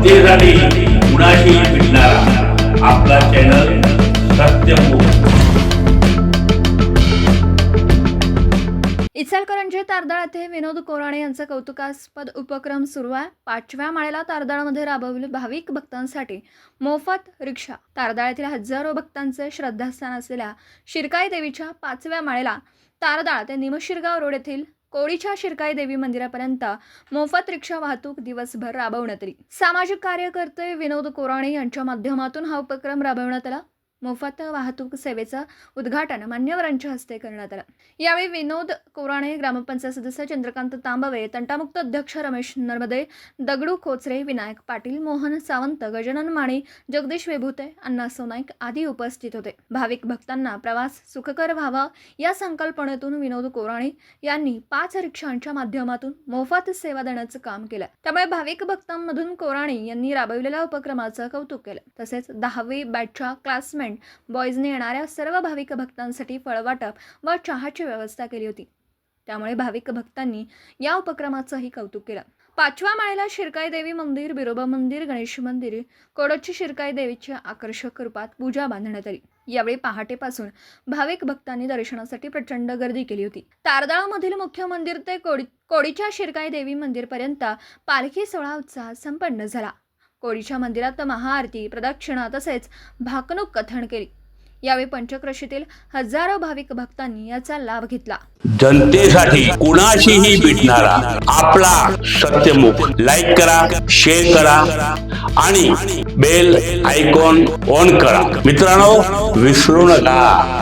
जनतेसाठी कुणाशी भेटणारा आपला चॅनल सत्यमुख इचलकरंजी तारदाळ येथे विनोद कोराणे यांचा कौतुकास्पद उपक्रम सुरू आहे. पाचव्या माळेला तारदाळमध्ये राबवले भाविक भक्तांसाठी मोफत रिक्षा. तारदाळ येथील हजारो भक्तांचे श्रद्धास्थान असलेल्या शिरकाई देवीच्या पाचव्या माळेला तारदाळ ते निमशिरगाव रोड येथील कोळीच्या शिरकाई देवी मंदिरापर्यंत मोफत रिक्षा वाहतूक दिवसभर राबवण्यात आली. सामाजिक कार्यकर्ते विनोद कोराणे यांच्या माध्यमातून हा उपक्रम राबवण्यात आला. मोफत वाहतूक सेवेचं उद्घाटन मान्यवरांच्या हस्ते करण्यात आलं. यावेळी विनोद कोराणे ग्रामपंचायत सदस्य चंद्रकांत तांबवे तंटामुक्त अध्यक्ष रमेश नर्मदे दगडू खोचरे विनायक पाटील मोहन सावंत गजानन माने जगदीश वेभूते अण्णा सोनाईक आदी उपस्थित होते. भाविक भक्तांना प्रवास सुखकर व्हावा या संकल्पनेतून विनोद कोराणे यांनी पाच रिक्षांच्या माध्यमातून मोफत सेवा देण्याचं काम केलं. त्यामुळे भाविक भक्तांमधून कोराणे यांनी राबविलेल्या उपक्रमाचं कौतुक केलं. तसेच दहावी बॅचच्या क्लासमेट बॉईजने येणाऱ्या सर्व भाविक भक्तांसाठी फळवाटप व चहाची व्यवस्था केली होती. त्यामुळे भाविक भक्तांनी या उपक्रमाचंही कौतुक केलं. पाचव्या माळेला शिरकाई देवी मंदिर बिरोबा मंदिर गणेश मंदिर कोडची शिरकाई देवीच्या आकर्षक रूपात पूजा बांधण्यात आली. यावेळी पहाटेपासून भाविक भक्तांनी दर्शनासाठी प्रचंड गर्दी केली होती. तारदाळामधील मुख्य मंदिर ते कोडी कोडीच्या शिरकाई देवी मंदिरपर्यंत पालखी सोहळा उत्साहात संपन्न झाला. कोळीच्या मंदिरात महाआरती प्रदक्षिणा तसेच भाकणूक कथन केली. यावेळी पंचक्रशीतील हजारो भाविक भक्तांनी याचा लाभ घेतला. जनतेसाठी कुणाशीही भेटणारा आपला सत्यमुख लाईक करा शेअर करा आणि बेल आयकॉन ऑन करा. मित्रांनो विसरू नका.